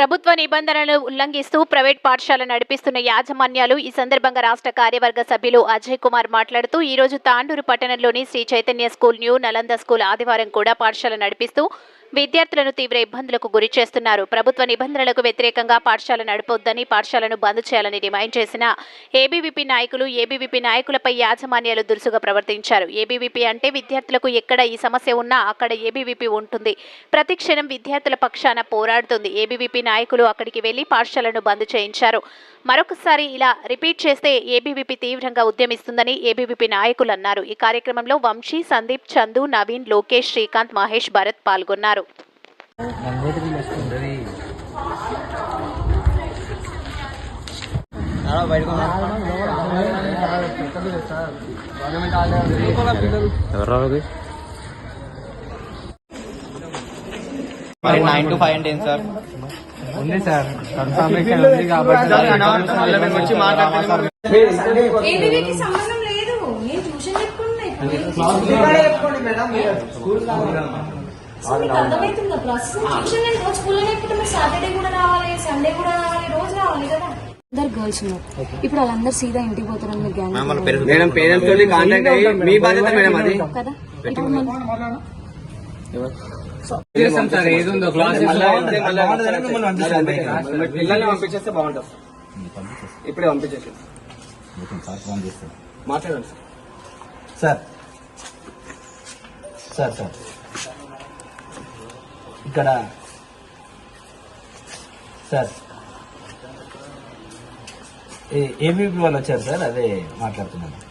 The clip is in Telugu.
ప్రభుత్వ నిబంధనలను ఉల్లంఘిస్తూ ప్రైవేట్ పాఠశాల నడిపిస్తున్న యాజమాన్యాలు ఈ సందర్భంగా రాష్ట్ర కార్యవర్గ సభ్యులు అజయ్ కుమార్ మాట్లాడుతూ ఈ రోజు తాండూరు పట్టణంలోని Shri Chaitanya school new Nalanda school ఆదివారం కూడా పాఠశాల నడిపిస్తూ విద్యార్థులను తీవ్ర ఇబ్బందులకు గురి చేస్తున్నారు. ప్రభుత్వ నిబంధనలకు వ్యతిరేకంగా పాఠశాల నడపొద్దని పాఠశాలను బంద్ చేయాలని డిమాండ్ చేసిన ఏబీవీపీ నాయకులు ఏబీవీపీ నాయకులపై యాజమాన్యాలు దురుసుగా ప్రవర్తించారు. ఏబీవీపీ అంటే విద్యార్థులకు ఎక్కడ ఈ సమస్య ఉన్నా అక్కడ ఏబీవీపీ ఉంటుంది. ప్రతి క్షణం విద్యార్థుల పక్షాన పోరాడుతుంది. ఏబీవీపీ నాయకులు అక్కడికి వెళ్ళి పాఠశాలను బంద్ చేయించారు. మరొకసారి ఇలా రిపీట్ చేస్తే ఏబీవీపీ తీవ్రంగా ఉద్యమిస్తుందని ఏబీవీపీ నాయకులు అన్నారు. ఈ కార్యక్రమంలో వంశీ సందీప్ చందు నవీన్ లోకేష్ శ్రీకాంత్ మహేష్ భరత్ పాల్గొన్నారు. మరి నైన్ టు ఫైవ్ అంటే సార్? ఉంది సార్. కన్ఫర్మేషన్ ఉంది కాబట్టి ఏబీవీకి సంబంధం లేదు. నేను ట్యూషన్ చెప్పుకుంటున్నా సో మీకు అర్థమవుతుందా? ప్రాసెస్ ట్యూషన్ నేను రోజు స్కూల్లో చెప్పుకుంటే మీరు సాటర్డే కూడా రావాలి సండే కూడా రావాలి రోజు రావాలి కదా. అందరు గర్ల్స్ ఉన్నారు. ఇప్పుడు వాళ్ళందరూ సీదా ఇంటికి పోతారని మీరు గ్యాంగ్ మేడం పేరెంట్స్ తోటి కాంటాక్ట్ అయ్యి మీ బాధ్యత మేడం అది. కదా? ఇప్పుడు మన- చేస్తాం సార్ ఏది ఉందో క్లాసెస్ పిల్లల్ని పంపించేస్తే బాగుంటుంది. ఇప్పుడే పంపించేసి మాట్లాడండి సార్. సార్. Sir sir. ఇక్కడ. సార్. ఏబీపీ వాళ్ళు వచ్చారు సార్? అదే మాట్లాడుతున్నాను.